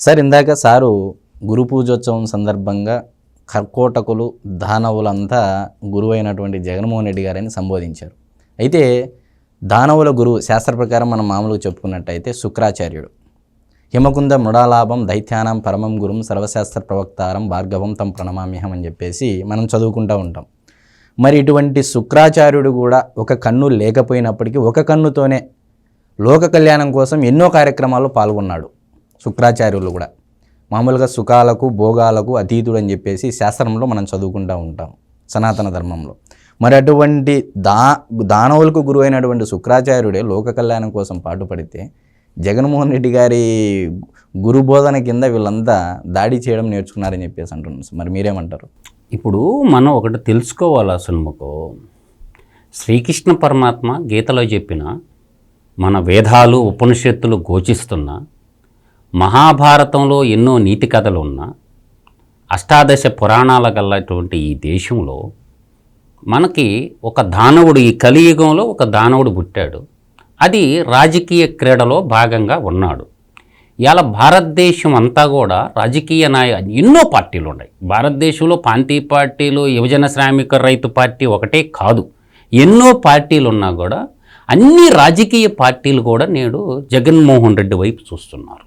Sir ఇందాక sir గురు పూజోత్సవం సందర్భంగా కర్కోటకులు దానవులంతా గురువైనటువంటి జగన్మోహన్ రెడ్డి గారిని సంబోధించారు. అయితే దానవుల గురువు శాస్త్ర ప్రకారం మనం మామూలుగా చెప్పుకున్నట్టయితే శుక్రాచార్యుడు. హిమకుంద మృడాలాభం దైత్యానం పరమం గురుం సర్వశాస్త్ర ప్రవక్తారం భార్గవం తం ప్రణమామ్యహం అని చెప్పేసి మనం చదువుకుంటూ ఉంటాం. మరి ఇటువంటి శుక్రాచార్యుడు కూడా ఒక కన్ను లేకపోయినప్పటికీ ఒక కన్నుతోనే లోక కళ్యాణం కోసం ఎన్నో కార్యక్రమాల్లో పాల్గొన్నాడు. శుక్రాచార్యులు కూడా. మామూలుగా సుఖాలకు భోగాలకు అతీతుడు అని చెప్పేసి శాస్త్రంలో మనం చదువుకుంటూ ఉంటాం సనాతన ధర్మంలో. మరి అటువంటి దా దానవులకు గురువైనటువంటి శుక్రాచార్యుడే లోక కళ్యాణం కోసం పాటుపడితే జగన్మోహన్ రెడ్డి గారి గురు బోధన కింద వీళ్ళంతా దాడి చేయడం నేర్చుకున్నారని చెప్పేసి అంటున్నాం మరి మీరేమంటారు? ఇప్పుడు మనం ఒకటి తెలుసుకోవాలి అసలు మాకు. శ్రీకృష్ణ పరమాత్మ గీతలో చెప్పిన మన వేదాలు ఉపనిషత్తులు ఘోషిస్తున్న మహాభారతంలో ఎన్నో నీతి కథలు ఉన్న అష్టాదశ పురాణాల గలటువంటి ఈ దేశంలో మనకి ఒక దానవుడు ఈ కలియుగంలో ఒక దానవుడు పుట్టాడు. అది రాజకీయ క్రీడలో భాగంగా ఉన్నాడు. ఇవాళ భారతదేశం అంతా కూడా రాజకీయ నాయ ఎన్నో పార్టీలు ఉన్నాయి. భారతదేశంలో ప్రాంతీయ పార్టీలు యువజన శ్రామిక రైతు పార్టీ ఒకటే కాదు. ఎన్నో పార్టీలు ఉన్నా కూడా అన్ని రాజకీయ పార్టీలు కూడా నేడు జగన్మోహన్ రెడ్డి వైపు చూస్తున్నారు.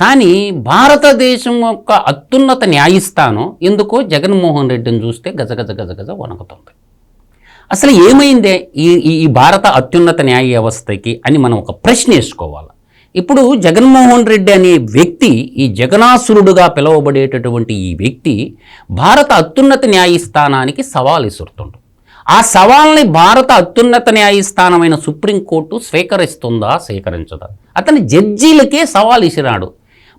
కానీ భారతదేశం యొక్క అత్యున్నత న్యాయస్థానం ఎందుకో జగన్మోహన్ రెడ్డిని చూస్తే గజగజ గజగజ వణుకుతుంది. అసలు ఏమైందే ఈ ఈ- ఈ భారత అత్యున్నత న్యాయ వ్యవస్థకి అని మనం ఒక ప్రశ్న వేసుకోవాలి. ఇప్పుడు జగన్మోహన్ రెడ్డి అనే వ్యక్తి ఈ జగనాసురుడుగా పిలువబడేటటువంటి ఈ వ్యక్తి భారత అత్యున్నత న్యాయస్థానానికి సవాల్ ఇసురుతుండు ఆ సవాల్ని భారత అత్యున్నత న్యాయస్థానమైన సుప్రీంకోర్టు స్వీకరిస్తుందా స్వీకరించదా? అతని జడ్జీలకే సవాల్ ఇసిరాడు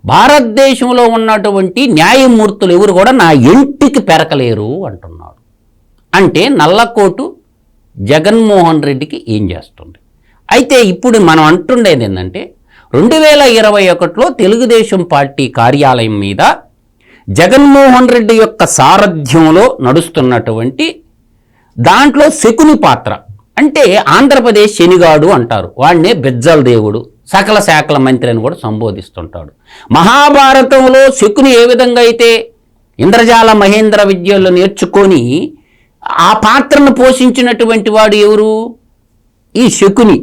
భారతదేశంలో ఉన్నటువంటి న్యాయమూర్తులు ఎవరు కూడా నా ఇంటికి పెరకలేరు అంటున్నాడు. అంటే నల్లకోటు జగన్మోహన్ రెడ్డికి ఏం చేస్తుంది? అయితే ఇప్పుడు మనం అంటుండేది ఏంటంటే రెండు వేల ఇరవై ఒకటిలో తెలుగుదేశం పార్టీ కార్యాలయం మీద జగన్మోహన్ రెడ్డి యొక్క సారథ్యంలో నడుస్తున్నటువంటి దాంట్లో శకుని పాత్ర. అంటే ఆంధ్రప్రదేశ్ శనిగాడు అంటారు. వాడినే బెజ్జల దేవుడు. సకల శాఖల మంత్రి అని కూడా సంబోధిస్తుంటాడు. మహాభారతంలో శకుని ఏ విధంగా అయితే ఇంద్రజాల మహేంద్ర విద్యలు నేర్చుకొని ఆ పాత్రను పోషించినటువంటి వాడు ఎవరు? ఈ శకుని.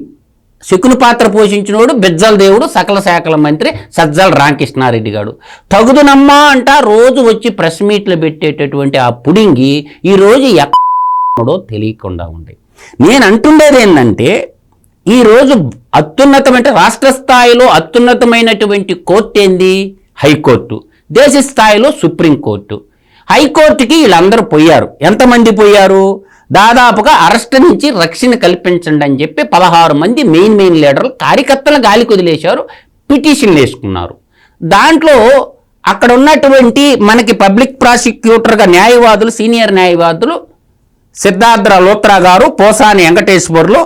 శకుని పాత్ర పోషించినోడు బిజ్జల దేవుడు సకల శాఖల మంత్రి సజ్జల రామకృష్ణారెడ్డి గారు. తగుదునమ్మా అంట రోజు వచ్చి ప్రెస్ మీట్లు పెట్టేటటువంటి ఆ పుడింగి ఈరోజు ఎక్కడో తెలియకుండా ఉంది. నేను అంటుండేది ఏంటంటే ఈరోజు అత్యున్నతమైన రాష్ట్ర స్థాయిలో అత్యున్నతమైనటువంటి కోర్టు ఏంది? హైకోర్టు. దేశ స్థాయిలో సుప్రీంకోర్టు. హైకోర్టుకి వీళ్ళందరూ పోయారు. ఎంతమంది పోయారు? దాదాపుగా అరెస్ట్ నుంచి రక్షణ కల్పించండి అని చెప్పి పదహారు మంది మెయిన్ మెయిన్ లీడర్లు కార్యకర్తలు గాలి కుదిలేశారు పిటిషన్లు వేసుకున్నారు. దాంట్లో అక్కడ ఉన్నటువంటి మనకి పబ్లిక్ ప్రాసిక్యూటర్గా న్యాయవాదులు సీనియర్ న్యాయవాదులు సిద్ధార్థ లోత్రా గారు పోసాని వెంకటేశ్వర్లు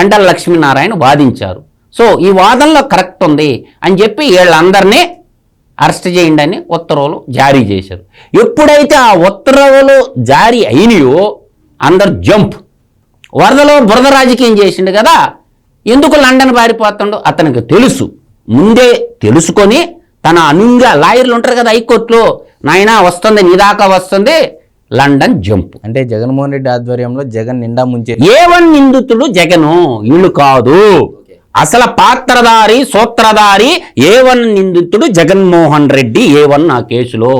ఎండల లక్ష్మీనారాయణ వాదించారు. సో ఈ వాదనలో కరెక్ట్ ఉంది అని చెప్పి వీళ్ళందరినీ అరెస్ట్ చేయండి అని ఉత్తర్వులు జారీ చేశారు. ఎప్పుడైతే ఆ ఉత్తర్వులు జారీ అయినాయో అందరు జంప్. వరదలో బురద రాజకీయం చేసిండు కదా ఎందుకు లండన్ పారిపోతుండో అతనికి తెలుసు. ముందే తెలుసుకొని తన అనుంగా లాయర్లు ఉంటారు కదా హైకోర్టులో నాయనా వస్తుంది నీ దాకా వస్తుంది లండన్ జంప్. అంటే జగన్మోహన్ రెడ్డి ఆధ్వర్యంలో జగన్ నిండా ముంచే ఏవన్ నిందితుడు జగను వీళ్ళు కాదు. అసలు పాత్రధారి సూత్రధారి ఏవన్ నిందితుడు జగన్మోహన్ రెడ్డి ఏ వన్ ఆ కేసులో.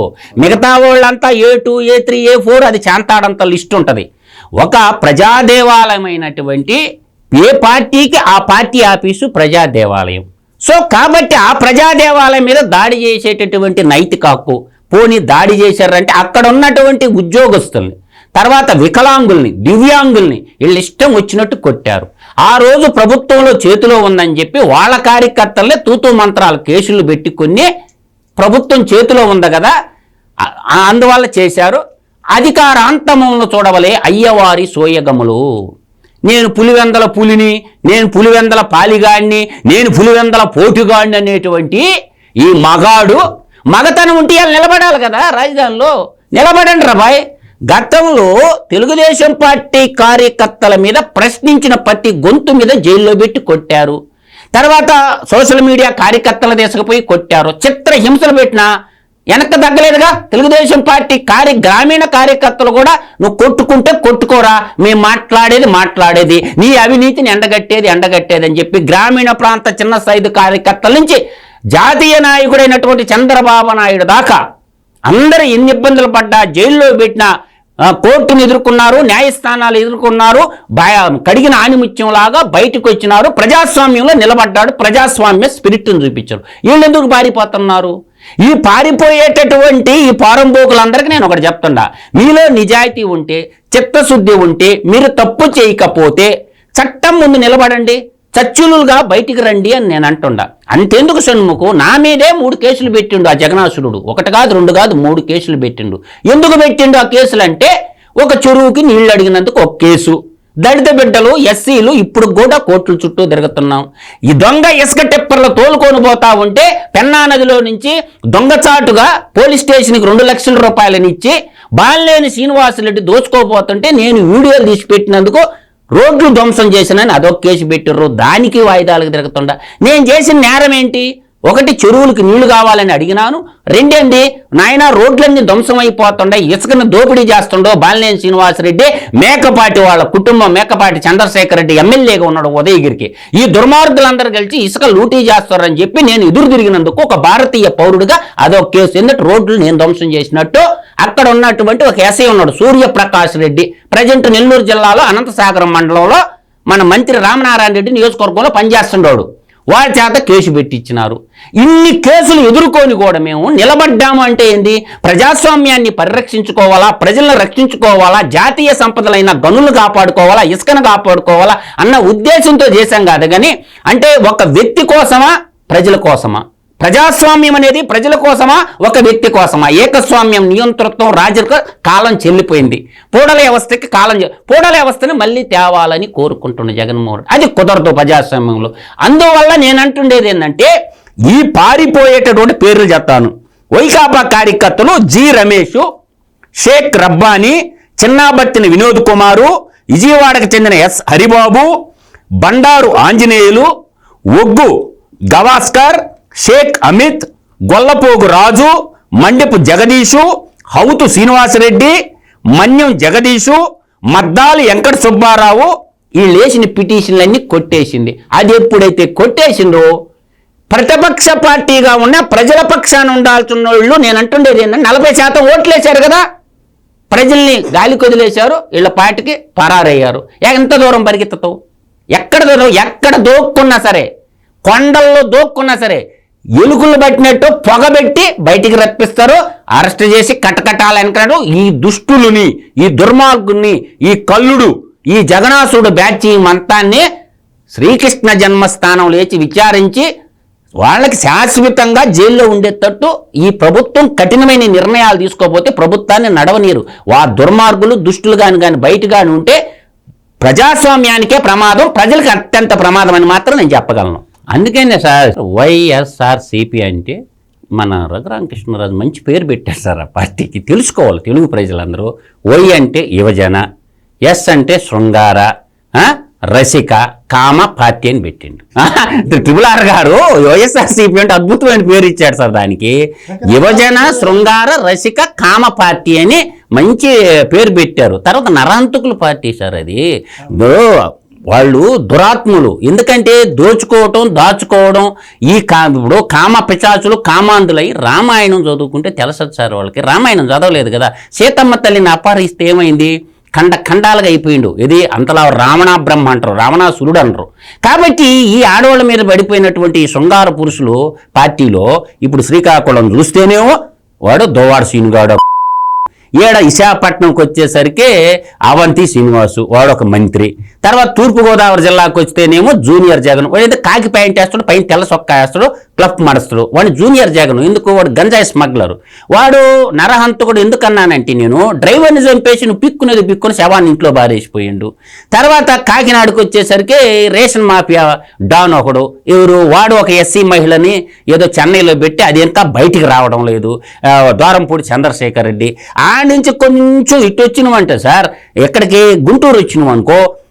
మిగతా వాళ్ళంతా A two A three A four అది చాంతాడంత లిస్ట్ ఉంటుంది. ఒక ప్రజా దేవాలయమైనటువంటి ఏ పార్టీకి ఆ పార్టీ ఆఫీసు ప్రజా దేవాలయం సో కాబట్టి ఆ ప్రజా దేవాలయం మీద దాడి చేసేటటువంటి నైతిక హక్కు పోని దాడి చేశారంటే అక్కడ ఉన్నటువంటి ఉద్యోగస్తుల్ని తర్వాత వికలాంగుల్ని దివ్యాంగుల్ని వీళ్ళు ఇష్టం వచ్చినట్టు కొట్టారు. ఆ రోజు ప్రభుత్వంలో చేతిలో ఉందని చెప్పి వాళ్ళ కార్యకర్తలే తూతు మంత్రాలు కేసులు పెట్టుకుని ప్రభుత్వం చేతిలో ఉంది కదా అందువల్ల చేశారు. అధికారాంతమంలో చూడవలే అయ్యవారి సోయగములు. నేను పులివెందల పులిని నేను పులివెందల పాలిగాడిని నేను పులివెందల పోటుగాడిని అనేటువంటి ఈ మగాడు మగతనం ఉంటే నిలబడాలి కదా రాజధానిలో. నిలబడండి రాబాయ్ గతంలో తెలుగుదేశం పార్టీ కార్యకర్తల మీద ప్రశ్నించిన ప్రతి గొంతు మీద జైల్లో పెట్టి కొట్టారు. తర్వాత సోషల్ మీడియా కార్యకర్తలు తీసుకుపోయి కొట్టారు. చిత్ర హింసలు పెట్టినా వెనక్కి తగ్గలేదుగా. తెలుగుదేశం పార్టీ కార్య గ్రామీణ కార్యకర్తలు కూడా నువ్వు కొట్టుకుంటే కొట్టుకోరా. మేము మాట్లాడేది మాట్లాడేది. నీ అవినీతిని ఎండగట్టేది ఎండగట్టేది అని చెప్పి గ్రామీణ ప్రాంత చిన్న సైజు కార్యకర్తల నుంచి జాతీయ నాయకుడైనటువంటి చంద్రబాబు నాయుడు దాకా అందరూ ఎన్ని ఇబ్బందులు పడ్డా జైల్లో పెట్టిన కోర్టును ఎదుర్కొన్నారు న్యాయస్థానాలు ఎదుర్కొన్నారు కడిగిన ఆనిముత్యంలాగా బయటకు వచ్చినారు ప్రజాస్వామ్యంలో నిలబడ్డాడు ప్రజాస్వామ్య స్పిరిట్ను చూపించారు. వీళ్ళు ఎందుకు పారిపోతున్నారు? ఈ పారిపోయేటటువంటి ఈ పారంభోకులందరికీ నేను ఒకటి చెప్తుండా మీలో నిజాయితీ ఉంటే చిత్తశుద్ధి ఉంటే మీరు తప్పు చేయకపోతే చట్టం ముందు నిలబడండి. చచ్చులుగా బయటికి రండి అని నేను అంటుండా. అంతెందుకు షణ్ముఖు? నా మీదే మూడు కేసులు పెట్టిండు ఆ జగనాసురుడు ఒకటి కాదు రెండు కాదు మూడు కేసులు పెట్టిండు. ఎందుకు పెట్టిండు ఆ కేసులు అంటే ఒక చెరువుకి నీళ్ళు అడిగినందుకు ఒక కేసు. దళిత బిడ్డలు ఎస్సీలు ఇప్పుడు కూడా కోర్టుల చుట్టూ తిరుగుతున్నాం. ఈ దొంగ ఇసుక టిప్పర్లు తోలుకొని పోతా ఉంటే పెన్నా నదిలో నుంచి దొంగచాటుగా పోలీస్ స్టేషన్కి రెండు లక్షల రూపాయలని ఇచ్చి బాలినేని శ్రీనివాసరెడ్డి దోచుకోపోతుంటే నేను వీడియోలు తీసి పెట్టినందుకు రోడ్లు ధ్వంసం చేసినని అదొక కేసు పెట్టిర్రు. దానికి వాయిదాలకు తిరుగుతుండ. నేను చేసిన నేరం ఏంటి? ఒకటి చెరువులకు నీళ్ళు కావాలని అడిగినాను. రెండేంది? నాయన రోడ్లన్నీ ధ్వంసం అయిపోతుండే ఇసుకను దోపిడీ చేస్తుండో బాలినేని శ్రీనివాసరెడ్డి మేకపాటి వాళ్ళ కుటుంబం మేకపాటి చంద్రశేఖర్ రెడ్డి ఎమ్మెల్యేగా ఉన్నాడు ఉదయగిరికి. ఈ దుర్మార్గులందరూ కలిసి ఇసుక లూటీ చేస్తారని చెప్పి నేను ఎదురు తిరిగినందుకు ఒక భారతీయ పౌరుడిగా అదొక కేసు ఎందుకంటే రోడ్లు నేను ధ్వంసం చేసినట్టు అక్కడ ఉన్నటువంటి ఒక ఎస్ఐ ఉన్నాడు సూర్యప్రకాష్ రెడ్డి. ప్రజెంట్ నెల్లూరు జిల్లాలో అనంతసాగరం మండలంలో మన మంత్రి రామనారాయణ రెడ్డి నియోజకవర్గంలో పనిచేస్తున్నాడు వారి చేత కేసు పెట్టించినారు ఇన్ని కేసులు ఎదుర్కొని కూడా మేము నిలబడ్డాము అంటే ఏంది? ప్రజాస్వామ్యాన్ని పరిరక్షించుకోవాలా? ప్రజలను రక్షించుకోవాలా? జాతీయ సంపదలైన గనులు కాపాడుకోవాలా? ఇసుకను కాపాడుకోవాలా? అన్న ఉద్దేశంతో చేశాం కాదు కానీ అంటే ఒక వ్యక్తి కోసమా? ప్రజల కోసమా? ప్రజాస్వామ్యం అనేది ప్రజల కోసమా? ఒక వ్యక్తి కోసమా? ఏకస్వామ్యం నియంతృత్వం రాజులకు కాలం చెల్లిపోయింది. పూడల వ్యవస్థకి కాలం పూడల వ్యవస్థని మళ్ళీ తేవాలని కోరుకుంటున్న జగన్మోహన్ అది కుదరదు ప్రజాస్వామ్యంలో. అందువల్ల నేను అంటుండేది ఏంటంటే ఈ పారిపోయేటటువంటి పేర్లు చెప్తాను. వైకాపా కార్యకర్తలు జి రమేష్ షేక్ రబ్బానీ చిన్నాబత్తిన వినోద్ కుమారు విజయవాడకు చెందిన ఎస్ హరిబాబు బండారు ఆంజనేయులు ఒగ్గు గవాస్కర్ షేక్ అమిత్ గొల్లపోగు రాజు మండెపు జగదీషు హౌతు శ్రీనివాసరెడ్డి మన్యం జగదీషు మద్దాలి వెంకట సుబ్బారావు ఈ లేచిన పిటిషన్లన్నీ కొట్టేసింది. అది ఎప్పుడైతే కొట్టేసిందో ప్రతిపక్ష పార్టీగా ఉన్న ప్రజల పక్షాన ఉండాల్సిన వాళ్ళు నేను అంటుండేది ఏంటంటే నలభై శాతం ఓట్లేశారు కదా. ప్రజల్ని గాలి కొదిలేశారు వీళ్ళ పార్టీకి పరారయ్యారు. ఎంత దూరం పరిగెత్తుతావు? ఎక్కడ దూరం? ఎక్కడ దోక్కున్నా సరే కొండల్లో దోక్కున్నా సరే ఎలుకలు పట్టినట్టు పొగబెట్టి బయటికి రప్పిస్తారు. అరెస్ట్ చేసి కటకటాలనుకున్నాడు ఈ దుష్టులుని ఈ దుర్మార్గుని ఈ కల్లుడు ఈ జగనాసుడు బ్యాచ్ మంతాన్ని శ్రీకృష్ణ జన్మస్థానం లేచి విచారించి వాళ్ళకి శాశ్వతంగా జైల్లో ఉండేటట్టు ఈ ప్రభుత్వం కఠినమైన నిర్ణయాలు తీసుకోకపోతే ప్రభుత్వాన్ని నడవనీరు వా దుర్మార్గులు దుష్టులు కాని కానీ బయట కానీ ఉంటే ప్రజాస్వామ్యానికే ప్రమాదం ప్రజలకు అత్యంత ప్రమాదం అని మాత్రం నేను చెప్పగలను. అందుకనే సార్ వైఎస్ఆర్ సిపి అంటే మన రఘురామకృష్ణరాజు మంచి పేరు పెట్టారు సార్ ఆ పార్టీకి. తెలుసుకోవాలి తెలుగు ప్రజలందరూ. వై అంటే యువజన ఎస్ అంటే శృంగార రసిక కామ పార్టీ అని పెట్టిండు. ట్రిపుల్ ఆర్ గారు వైఎస్ఆర్సీపీ అంటే అద్భుతమైన పేరు ఇచ్చాడు సార్ దానికి. యువజన శృంగార రసిక కామ పార్టీ అని మంచి పేరు పెట్టారు. తర్వాత నరాంతకుల పార్టీ సార్ అది. వాళ్ళు దురాత్ములు. ఎందుకంటే దోచుకోవటం దాచుకోవడం ఈ కా ఇప్పుడు కామ పిచాచులు కామాంధులై రామాయణం చదువుకుంటే తెలుసదు సార్ వాళ్ళకి. రామాయణం చదవలేదు కదా. సీతమ్మ తల్లిని అపహరిస్తే ఏమైంది? ఖండ ఖండాలుగా అయిపోయిండు. ఇది అంతలా రావణ బ్రహ్మ అంటారు రావణాసురుడు అంటారు. కాబట్టి ఈ ఆడవాళ్ళ మీద పడిపోయినటువంటి శృంగార పురుషులు పార్టీలో ఇప్పుడు శ్రీకాకుళం చూస్తేనేమో వాడు దోవాడు సీనుగాడు ఈడ విశాఖపట్నంకి వచ్చేసరికి అవంతి శ్రీనివాసు వాడు ఒక మంత్రి. తర్వాత తూర్పుగోదావరి జిల్లాకు వస్తేనేమో జూనియర్ జగన్. వాడైతే కాకి ప్యాంట్ వేస్తాడు పైన తెల్ల సొక్క వేస్తాడు క్లఫ్ మడస్తుడు వాడు జూనియర్ జగన్. ఎందుకు? వాడు గంజాయి స్మగ్లరు. వాడు నరహంతకుడు ఎందుకు అన్నానంటే నేను డ్రైవర్ని చంపేసి నువ్వు పిక్కునేది పిక్కుని శవాన్ని ఇంట్లో బారేసిపోయిండు తర్వాత కాకినాడకు వచ్చేసరికి రేషన్ మాఫియా డాన్ ఒకడు. ఎవరు? వాడు ఒక ఎస్సీ మహిళని ఏదో చెన్నైలో పెట్టి అది ఇంకా బయటికి రావడం లేదు. ద్వారంపూడి చంద్రశేఖర్ రెడ్డి. ఆ నుంచి కొంచెం ఇటు వచ్చినవంటే సార్. ఎక్కడికి? గుంటూరు వచ్చినవనుకో. అనుకో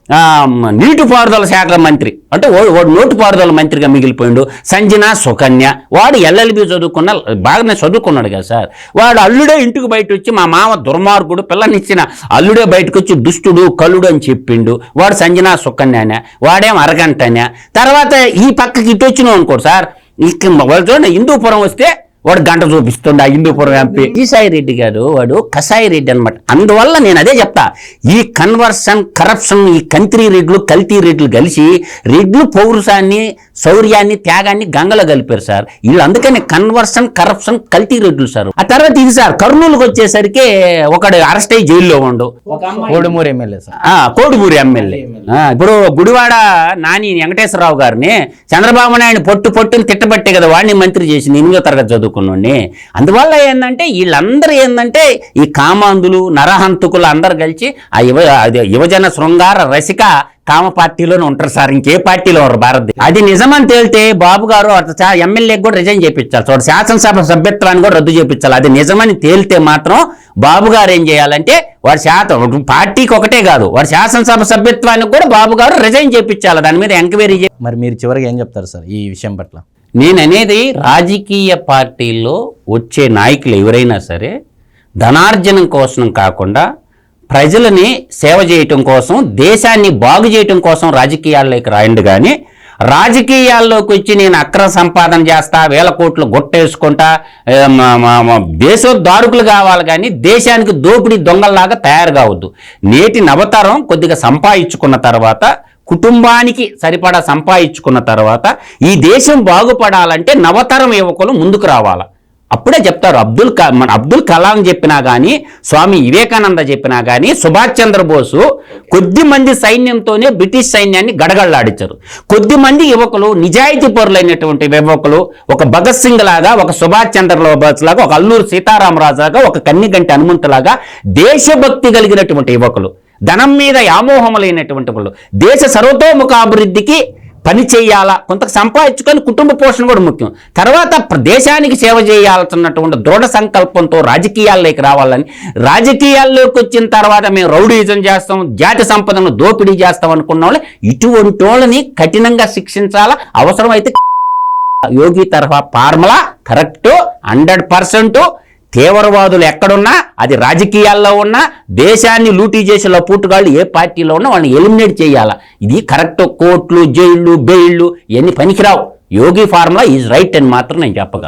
నీటిపారుదల శాఖ మంత్రి. అంటే ఓ- వాడు నోటిపారుదల మంత్రిగా మిగిలిపోయిండు. సంజన సుకన్య. వాడు ఎల్ఎల్బి చదువుకున్న బాగానే చదువుకున్నాడు కదా సార్. వాడు అల్లుడే ఇంటికి బయట వచ్చి మా మామ దుర్మార్గుడు పిల్లనిచ్చిన అల్లుడే బయటకు వచ్చి దుష్టుడు కల్లుడు అని చెప్పిండు. వాడు సంజన సుకన్యనే. వాడేం అరగంటనే. తర్వాత ఈ పక్కకి ఇటు వచ్చినావు అనుకోడు సార్ ఇక చూడండి హిందూపురం వస్తే వాడు గంట చూపిస్తుండే ఆ హిందూపురం ఎంపీ ఈసాయి రెడ్డి గారు వాడు కసాయి రెడ్డి అనమాట అందువల్ల నేను అదే చెప్తా. ఈ కన్వర్షన్ కరప్షన్ ఈ కంత్రి రెడ్లు కల్తీ రెడ్లు కలిసి రెడ్లు పౌరుషాన్ని శౌర్యాన్ని త్యాగాన్ని గంగలో కలిపారు సార్. వీళ్ళు అందుకని కన్వర్షన్ కరప్షన్ కల్తీ రెడ్లు సార్. ఆ తర్వాత ఇది సార్ కర్నూలుకి వచ్చేసరికి ఒకడు అరెస్ట్ అయ్యి జైల్లో ఉండు. Kodumuru MLA sir. ఆ, కోడుమూరి ఎమ్మెల్యే. ఆ, ఇప్పుడు గుడివాడ నాని వెంకటేశ్వరరావు గారిని చంద్రబాబు నాయుడు పొట్టు పొట్టుని తిట్టబట్టే కదా వాడిని మంత్రి చేసి ఎనిమిదో తరగతి చదువుకున్నాడిని. అందువల్ల ఏంటంటే వీళ్ళందరూ ఏంటంటే ఈ కామాంధులు నరహంతకులు అందరు కలిసి ఆ యువ అది యువజన శృంగార రసిక కామ పార్టీలోనే ఉంటారు సార్. ఇంకే పార్టీలో ఉన్నారు భారత్ అది నిజమని తేలితే బాబు గారు ఎమ్మెల్యే ఎమ్మెల్యేకి కూడా రిజైన్ చేయించాలి చూడ శాసనసభ సభ్యత్వాన్ని కూడా రద్దు చేయించాలి అది నిజమని తేలితే మాత్రం బాబు గారు ఏం చేయాలంటే వారి శాతం పార్టీకి ఒకటే కాదు. వారి శాసనసభ సభ్యత్వానికి కూడా బాబు గారు రిజైన్ చేయించాలి దాని మీద ఎంక్వైరీ మరి మీరు చివరిగా ఏం చెప్తారు సార్ ఈ విషయం పట్ల? నేననేది రాజకీయ పార్టీల్లో వచ్చే నాయకులు ఎవరైనా సరే ధనార్జనం కోసం కాకుండా ప్రజలని సేవ చేయటం కోసం దేశాన్ని బాగు చేయటం కోసం రాజకీయాల్లోకి రాయండి కానీ రాజకీయాల్లోకి వచ్చి నేను అక్రమ సంపాదన చేస్తా వేల కోట్లు గొట్టేసుకుంటా దేశోద్ధారుకులు మా- దేశోద్ధారకులు కావాలి కానీ దేశానికి దోపిడీ దొంగల్లాగా తయారు కావద్దు నేటి నవతరం కొద్దిగా సంపాదించుకున్న తర్వాత కుటుంబానికి సరిపడా సంపాదించుకున్న తర్వాత ఈ దేశం బాగుపడాలంటే నవతరం యువకులు ముందుకు రావాలి. అప్పుడే చెప్తారు అబ్దుల్ క మన అబ్దుల్ కలాం చెప్పినా కానీ స్వామి వివేకానంద చెప్పినా కానీ సుభాష్ చంద్రబోసు కొద్ది మంది సైన్యంతోనే బ్రిటిష్ సైన్యాన్ని గడగడలాడించారు కొద్ది మంది యువకులు నిజాయితీ పరులైనటువంటి యువకులు ఒక భగత్ సింగ్ లాగా ఒక సుభాష్ చంద్రబోస్ లాగా ఒక అల్లూరు సీతారామరాజు లాగా ఒక కన్నిగంటి హనుమంతులాగా దేశభక్తి కలిగినటువంటి యువకులు. ధనం మీద వ్యామోహములైనటువంటి వాళ్ళు. దేశ సర్వతోముఖాభివృద్ధికి పని చేయాలా? కొంత సంపాదించుకొని కుటుంబ పోషణ కూడా ముఖ్యం. తర్వాత దేశానికి సేవ చేయాల్సినటువంటి దృఢ సంకల్పంతో రాజకీయాల్లోకి రావాలని రాజకీయాల్లోకి వచ్చిన తర్వాత మేము రౌడీజం చేస్తాం జాతి సంపదను దోపిడీ చేస్తాం అనుకున్న వాళ్ళు ఇటువంటి వాళ్ళని కఠినంగా శిక్షించాలా? అవసరమైతే యోగి తరహా ఫార్ములా కరెక్ట్ హండ్రెడ్ పర్సెంట్ తీవ్రవాదులు ఎక్కడున్నా అది రాజకీయాల్లో ఉన్నా దేశాన్ని లూటీ చేసే లపూటుగాళ్ళు ఏ పార్టీలో ఉన్నా వాళ్ళని ఎలిమినేట్ చేయాలా. ఇది కరెక్ట్ కోర్టులు జైళ్ళు బెయిళ్ళు ఇవన్నీ పనికిరావు. యోగి ఫార్ములా ఈజ్ రైట్ అని మాత్రం నేను చెప్పగలను.